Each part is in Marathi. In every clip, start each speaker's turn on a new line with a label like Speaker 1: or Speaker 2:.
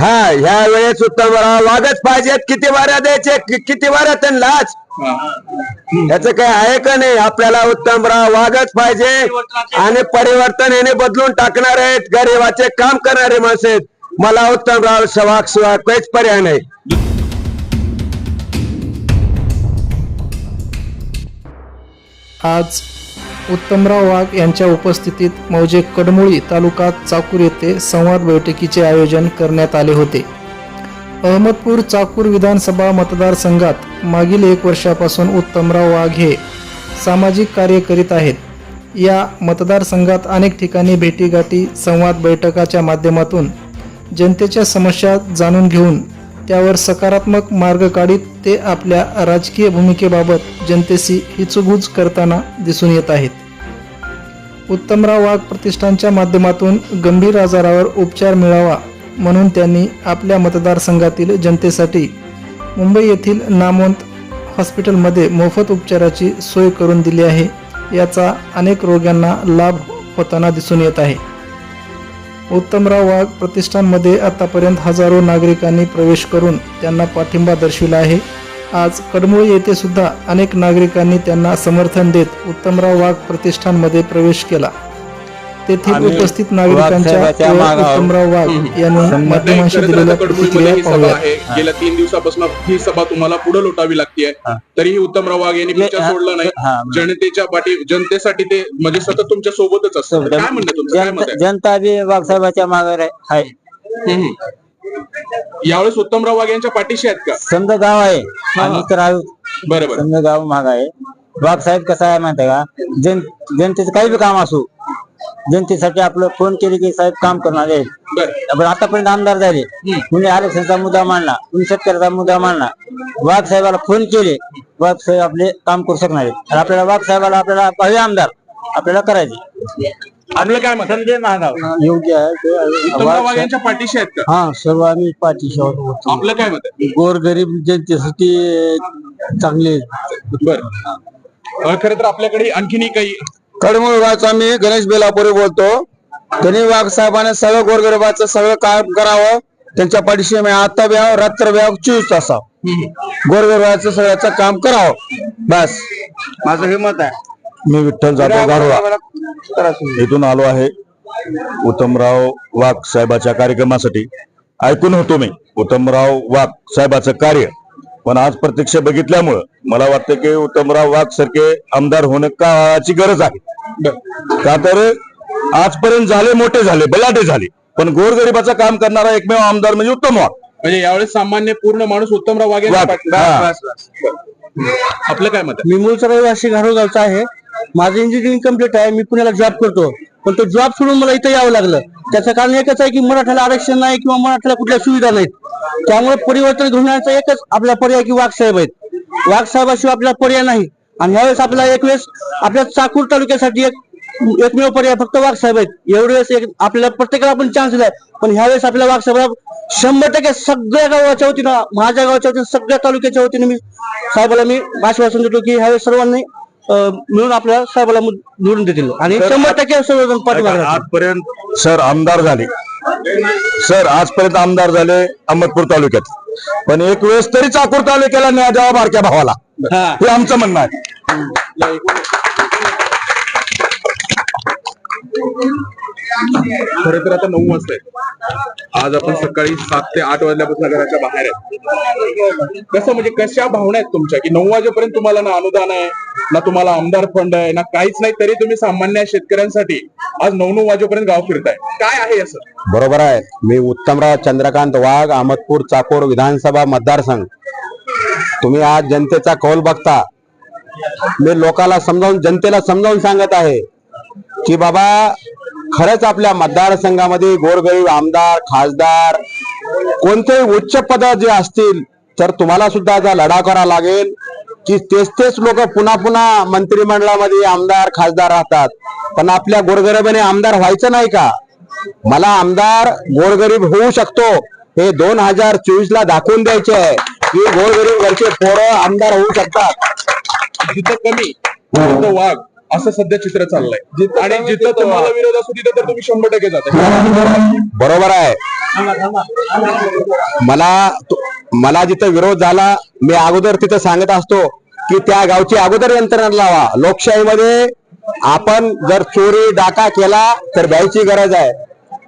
Speaker 1: हा ह्या वेळेस उत्तम वागच पाहिजेत. किती वाऱ्या द्यायचे? किती वाऱ्या त्यांनाच याचं काय आहे का नाही? आपल्याला उत्तमराव वागच पाहिजे. आणि परिवर्तन याने बदलून टाकणार आहेत. गरीबाचे काम करणारे माणसे आहेत. मला उत्तमराव सवाग शिवाय काहीच पर्याय नाही.
Speaker 2: आज उत्तमराव वाघ यांच्या उपस्थितीत मौजे कडमुळी तालुका चाकूर येथे संवाद बैठकीचे आयोजन करण्यात आले होते. अहमदपूर चाकूर विधानसभा मतदारसंघात मागील एक वर्षापासून उत्तमराव वाघ हे सामाजिक कार्य करीत आहेत. या मतदारसंघात अनेक ठिकाणी भेटीगाठी संवाद बैठकाच्या माध्यमातून जनतेच्या समस्या जाणून घेऊन त्यावर सकारात्मक मार्ग काढीत ते आपल्या राजकीय भूमिकेबाबत जनतेशी हिचूबूज करताना दिसून येत आहेत. उत्तमराव वाघ प्रतिष्ठानच्या माध्यमातून गंभीर आजारावर उपचार मिळावा म्हणून त्यांनी आपल्या मतदारसंघातील जनतेसाठी मुंबई येथील नामवंत हॉस्पिटलमध्ये मोफत उपचाराची सोय करून दिली आहे. याचा अनेक रोग्यांना लाभ होताना दिसून येत आहे. उत्तमराव वाघ प्रतिष्ठानमध्ये आतापर्यंत हजारो नागरिकांनी प्रवेश करून त्यांना पाठिंबा दर्शविला आहे. आज कडमुळी येथे सुद्धा अनेक नागरिकांनी त्यांना समर्थन देत उत्तमराव वाघ प्रतिष्ठानमध्ये प्रवेश केला.
Speaker 3: आम्ही
Speaker 2: उपस्थित नागरिकांच्या उत्तमराव वाघ यांनी माध्यमांशी दिलेल्या प्रतिक्रिया
Speaker 4: ही गेल्या तीन दिवसापासून ही सभा तुम्हाला पुढे लोटावी लागतीये तरीही उत्तमराव वाघ यांनी पिक्चर सोडलं नाही. जनतेच्या पाठी जनतेसाठी ते म्हणजे सतत तुमच्या सोबतच असतात काय म्हणणं तुमचं?
Speaker 3: जनता बी वाघसाहेबाच्या मागे आहे.
Speaker 4: यावेळेस उत्तमराव वाघ यांच्या पाठीशी आहेत का?
Speaker 3: समजा गाव आहे. आम्ही तर.
Speaker 4: बरोबर.
Speaker 3: समजा गाव माग आहे. वाघसाहेब कसं आहे माहिती आहे का? जन जनतेचं काही बी काम असो जनतेसाठी आपलं फोन केले की साहेब काम करणार आहे.
Speaker 4: बर.
Speaker 3: आपण आतापर्यंत आमदार झाले. कुणी आरक्षणाचा मुद्दा मांडला कुणी शेतकऱ्याचा मुद्दा मांडला. वाघ साहेबाला फोन केले वाघ साहेब आपले काम करू शकणार आहेत. आणि आपल्याला वाघ साहेबाला आपल्याला हवे आमदार आपल्याला करायचे.
Speaker 4: आपलं काय मत?
Speaker 3: समजे महागाव. योग्य
Speaker 4: वाघ यांच्या पाठीशी आहेत का?
Speaker 3: हा सर्व आम्ही पाठीशी आहोत.
Speaker 4: आपलं काय मत आहे?
Speaker 3: गोरगरीब जनतेसाठी चांगले
Speaker 4: बर. खर तर आपल्याकडे आणखीनही काही
Speaker 1: कडमुळ गावचा मी गणेश बेलापुरे बोलतो. गणेश वाघ साहेबांनी सगळं गोरगरिबाचं सगळं काम करावं. त्यांच्या पाठीशी मी आता ब्याव रात्र ब्याव चोवीस तासा गोरगरिबाचं सगळ्याचं काम करावं. बस. माझं हे मत आहे.
Speaker 5: मी विठ्ठल जाधव गारोळा इथून आलो आहे. उत्तमराव वाघ साहेबाच्या कार्यक्रमासाठी. ऐकून होतो मी. उत्तमराव वाघ साहेबाचं कार्य. पण आज प्रत्यक्ष बघितल्यामुळं मला वाटतं की उत्तमराव वाघ सारखे आमदार होणं काळाची गरज आहे. का तर आजपर्यंत झाले मोठे झाले बलाटे झाले. पण गोरगरिबाचं काम करणारा एकमेव आमदार म्हणजे उत्तम वाघ.
Speaker 4: म्हणजे यावेळेस सामान्य पूर्ण माणूस उत्तमराव वाघ. आपलं काय मत
Speaker 6: मी मूळचा रहिवासी गावचा आहे. माझं इंजिनिअरिंग कंप्लीट आहे. मी पुण्याला जॉब करतो. पण तो जॉब सोडून मला इथं यावं लागलं. त्याचं कारण एकच आहे की मराठ्याला आरक्षण नाही किंवा मराठ्याला कुठल्या सुविधा नाहीत. त्यामुळे परिवर्तन घडण्याचा एकच आपला पर्याय की वाघसाहेब आहेत. वाघसाहेबाशिवाय आपला पर्याय नाही. आणि ह्यावेळेस आपला एक वेळेस आपल्या चाकूर तालुक्यासाठी एक एकमेव पर्याय फक्त वाघसाहेब आहेत. एवढे एक आपल्याला प्रत्येकाला आपण चान्स दिलाय. पण ह्यावेळेस आपल्या वाघ शंभर टक्के सगळ्या गावाच्या वतीनं माझ्या गावाच्या वतीनं सगळ्या तालुक्याच्या वतीनं मी साहेबाला मी आश्वासन देतो की ह्यावेळेस सर्वांनी मिळून आपल्या साहेबाला निवडून देतील. आणि शंभर टक्के सर्वजण पाठीमागे राहतील.
Speaker 5: आजपर्यंत सर आमदार झाले. सर आजपर्यंत आमदार झाले अहमदपूर तालुक्यात. पण एक वेळेस तरी चाकूर तालुक्याला न्याय द्यावा बारक्या भावाला. हे. आमचं म्हणणं आहे.
Speaker 4: खरं तर आता नऊ वाजता आहे आज आपण सकाळी सात ते आठ वाजल्यापासून घराच्या बाहेर आहे. कसं म्हणजे कशा भावना आहेत तुमच्या? की नऊ वाजेपर्यंत तुम्हाला ना अनुदान आहे ना तुम्हाला आमदार फंड आहे ना काहीच नाही तरी तुम्ही सामान्य शेतकऱ्यांसाठी आज नऊ नऊ वाजेपर्यंत गाव फिरताय. काय आहे असं
Speaker 7: बरोबर आहे. मी उत्तमराव चंद्रकांत वाघ अहमदपूर चाकोर विधानसभा मतदारसंघ. तुम्ही आज जनतेचा कौल बघता. मी लोकाला समजावून जनतेला समजावून सांगत आहे की बाबा खरंच आपल्या मतदारसंघामध्ये गोरगरीब आमदार खासदार कोणतेही उच्च पद जे असतील तर तुम्हाला सुद्धा आता लढा करावा लागेल. की तेच तेच लोक पुन्हा पुन्हा मंत्रिमंडळामध्ये आमदार खासदार राहतात. पण आपल्या गोरगरिबाने आमदार व्हायचं नाही का? मला आमदार गोरगरीब होऊ शकतो हे दोन हजार चोवीस ला दाखवून द्यायचे आहे. की गोरगरीब घरचे पोरं आमदार होऊ शकतात.
Speaker 4: कमी वाघ असं सध्या चित्र चाललंय. आणि जिथं तुम्हाला विरोध असतो तिथं तर तुम्ही शंभर टक्के जाता.
Speaker 7: बरोबर आहे. मला मला जिथं विरोध झाला मी अगोदर तिथं सांगत असतो की त्या गावची अगोदर यंत्रणा लावा. लोकशाहीमध्ये आपण जर चोरी डाका केला तर भ्यायची गरज आहे.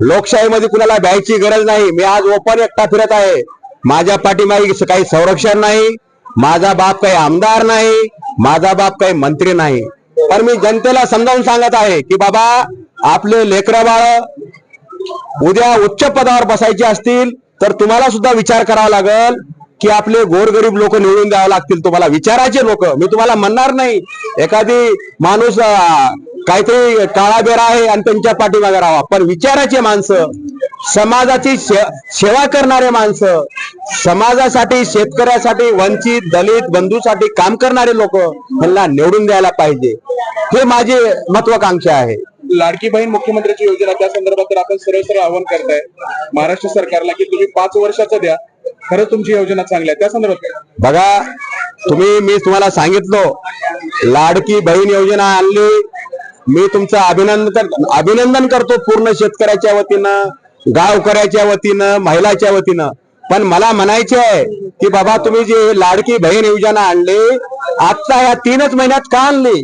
Speaker 7: लोकशाहीमध्ये कुणाला भ्यायची गरज नाही. मी आज ओपन एकटा फिरत आहे. माझ्या पाठीमागे काही संरक्षण नाही. माझा बाप काही आमदार नाही. माझा बाप काही मंत्री नाही. पण मी जनतेला समजावून सांगत आहे की बाबा आपले लेकरं बाळ उद्या उच्च पदावर बसायचे असतील तर तुम्हाला सुद्धा विचार करावा लागेल की आपले गोरगरीब लोक निवडून द्यावे लागतील. तुम्हाला विचारायचे लोक. मी तुम्हाला म्हणणार नाही. एखादी माणूस काहीतरी काळाबेरा आहे आणि त्यांच्या पाठीमागे राहावा. पण विचाराचे माणसं समाजाची सेवा करणारे माणसं समाजासाठी शेतकऱ्यासाठी वंचित दलित बंधूसाठी काम करणारे लोक यांना निवडून द्यायला पाहिजे. हे माझी महत्वाकांक्षा आहे.
Speaker 4: लाडकी बहीण मुख्यमंत्र्याची योजना त्या संदर्भात तर आपण सरळ सरळ आवाहन करताय. महाराष्ट्र सरकारला की तुम्ही पाच वर्षाचं द्या. खरंच तुमची योजना चांगली आहे. त्या संदर्भात?
Speaker 7: बघा तुम्ही मी तुम्हाला सांगितलं लाडकी बहीण योजना आणली. मी तुमचं अभिनंदन अभिनंदन करतो पूर्ण शेतकऱ्याच्या वतीनं. गावकऱ्याच्या वतीनं महिलाच्या वतीनं. पण मला म्हणायचे आहे की बाबा तुम्ही जी लाडकी बहीण योजना आणली आता या तीनच महिन्यात का आणली?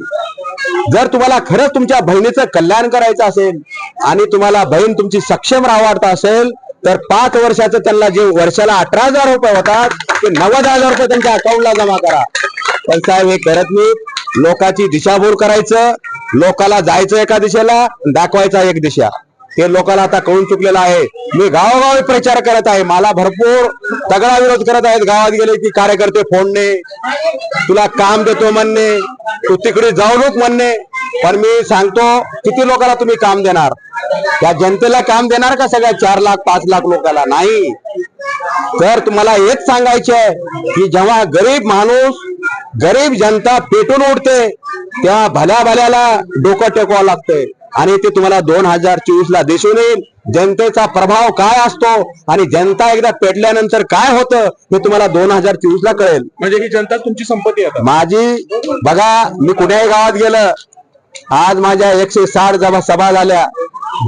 Speaker 7: जर तुम्हाला खरंच तुमच्या बहिणीचं कल्याण करायचं असेल आणि तुम्हाला बहीण तुमची सक्षम राहा असेल तर पाच वर्षाचं त्यांना जे वर्षाला अठरा हजार रुपये होतात ते नव्वद हजार रुपये त्यांच्या अकाउंटला जमा करा. पण साहेब हे करत मी लोकांची दिशाभूल करायचं लोकाला जायचं एका दिशेला दाखवायचा एक दिशा. ते लोकांना आता कळून चुकलेलं आहे. मी गावोगावी प्रचार करत आहे. मला भरपूर तगडा विरोध करत आहेत. गावात गेले की कार्यकर्ते फोडणे तुला काम देतो म्हणणे तू तिकडे जाऊ नको म्हणणे. पण मी सांगतो किती लोकांना तुम्ही काम देणार? त्या जनतेला काम देणार का सगळ्या चार लाख पाच लाख लोकांना नाही. तर तुम्हाला हेच सांगायचे आहे की जेव्हा गरीब माणूस गरीब जनता पेटून उठते तेव्हा भल्या भल्याला डोकं टेकवावं लागतंय. आणि ते तुम्हाला दोन हजार चोवीस ला दिसून येईल. जनतेचा प्रभाव काय असतो आणि जनता एकदा पेटल्यानंतर काय होतं हे तुम्हाला दोन हजार चोवीस ला कळेल.
Speaker 4: म्हणजे ही जनता तुमची संपत्ती आहे
Speaker 7: माझी बघा मी कुठेही गावात गेलं आज माझ्या एकशे साठ जमा सभा झाल्या.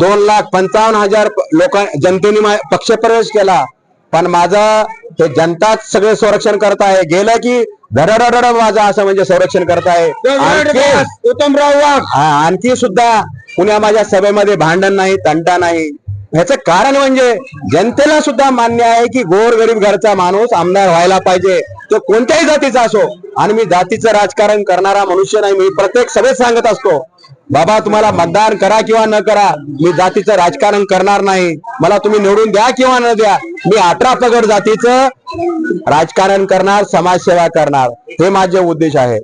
Speaker 7: दोन लाख पंचावन्न हजार लोक जनतेने पक्षप्रवेश केला. पण माझं हे जनताच सगळे संरक्षण करत आहे. गेलं की धडधड माझं असं म्हणजे संरक्षण करत आहे. आणखी सुद्धा पुण्या माझ्या सभेमध्ये भांडण नाही तंटा नाही. ह्याचं कारण म्हणजे जनतेला सुद्धा मान्य आहे की गोर गरीब घरचा माणूस आमदार व्हायला पाहिजे. तो कोणत्याही जातीचा असो. आणि मी जातीचं राजकारण करणारा मनुष्य नाही. मी प्रत्येक सभेत सांगत असतो बाबा तुम्हाला मतदान करा किंवा न करा. मी जातीचं राजकारण करणार नाही. मला तुम्ही निवडून द्या किंवा न द्या. मी अठरा पगड जातीचं राजकारण करणार समाजसेवा करणार. हे माझे उद्देश आहे.